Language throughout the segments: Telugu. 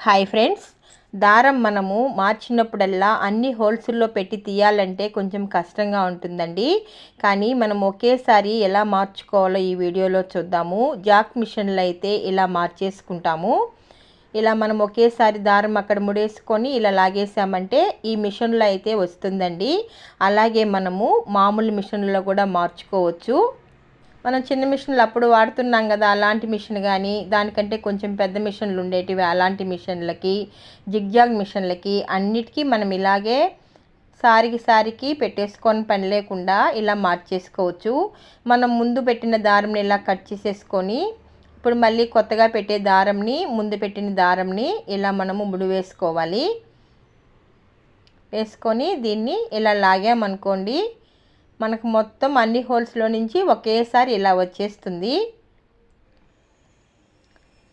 Hi friends. దారం మనము మార్చినప్పుడల్లా అన్ని హోల్స్లో పెట్టి తీయాలంటే కొంచెం కష్టంగా ఉంటుందండి. కానీ మనం ఒకేసారి ఎలా మార్చుకోవాలో ఈ వీడియోలో చూద్దాము. జాక్ మిషన్లు అయితే ఇలా మార్చేసుకుంటాము. ఇలా మనం ఒకేసారి దారం అక్కడ ముడేసుకొని ఇలా లాగేసామంటే ఈ మిషన్లో అయితే వస్తుందండి. అలాగే మనము మామూలు మిషన్లో కూడా మార్చుకోవచ్చు. మనం చిన్న మిషన్లు అప్పుడు వాడుతున్నాం కదా అలాంటి మిషన్ కానీ దానికంటే కొంచెం పెద్ద మిషన్లు ఉండేటివి అలాంటి మిషన్లకి జిగ్జాగ్ మిషన్లకి అన్నిటికీ మనం ఇలాగే సారికి సారికి పెట్టేసుకొని పని లేకుండా ఇలా మార్చేసుకోవచ్చు. మనం ముందు పెట్టిన దారంని ఇలా కట్ చేసేసుకొని ఇప్పుడు మళ్ళీ కొత్తగా పెట్టే దారంని ముందు పెట్టిన దారంని ఇలా మనము ముడి వేసుకోవాలి. వేసుకొని దీన్ని ఇలా లాగామనుకోండి మనకు మొత్తం అన్ని హోల్స్లో నుంచి ఒకేసారి ఇలా వచ్చేస్తుంది.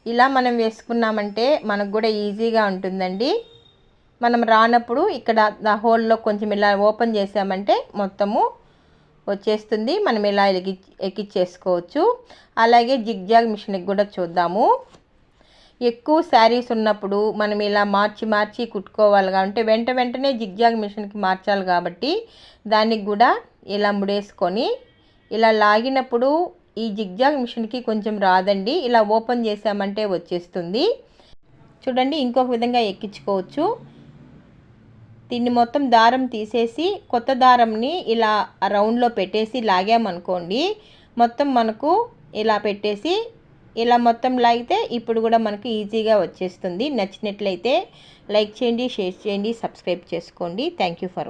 ఇలా మనం వేసుకున్నామంటే మనకు కూడా ఈజీగా ఉంటుందండి. మనం రానప్పుడు ఇక్కడ హోల్లో కొంచెం ఇలా ఓపెన్ చేసామంటే మొత్తము వచ్చేస్తుంది. మనం ఇలా ఎగి ఎక్కిచ్చేసుకోవచ్చు. అలాగే జిగ్జాగ్ మిషన్కి కూడా చూద్దాము. ఎక్కువ శారీస్ ఉన్నప్పుడు మనం ఇలా మార్చి మార్చి కుట్టుకోవాలి కాబట్టి వెంట వెంటనే జిగ్జాగ్ మిషన్కి మార్చాలి కాబట్టి దానికి కూడా ఇలా ముడేసుకొని ఇలా లాగినప్పుడు ఈ జిగ్జాగ్ మిషన్కి కొంచెం రాదండి. ఇలా ఓపెన్ చేసామంటే వచ్చేస్తుంది. చూడండి ఇంకొక విధంగా ఎక్కించుకోవచ్చు. దీన్ని మొత్తం దారం తీసేసి కొత్త దారంని ఇలా రౌండ్లో పెట్టేసి లాగామనుకోండి మొత్తం మనకు ఇలా పెట్టేసి ఇలా మొత్తం లాగితే ఇప్పుడు కూడా మనకు ఈజీగా వచ్చేస్తుంది. నచ్చినట్లయితే లైక్ చేయండి షేర్ చేయండి సబ్స్క్రైబ్ చేసుకోండి. Thank you for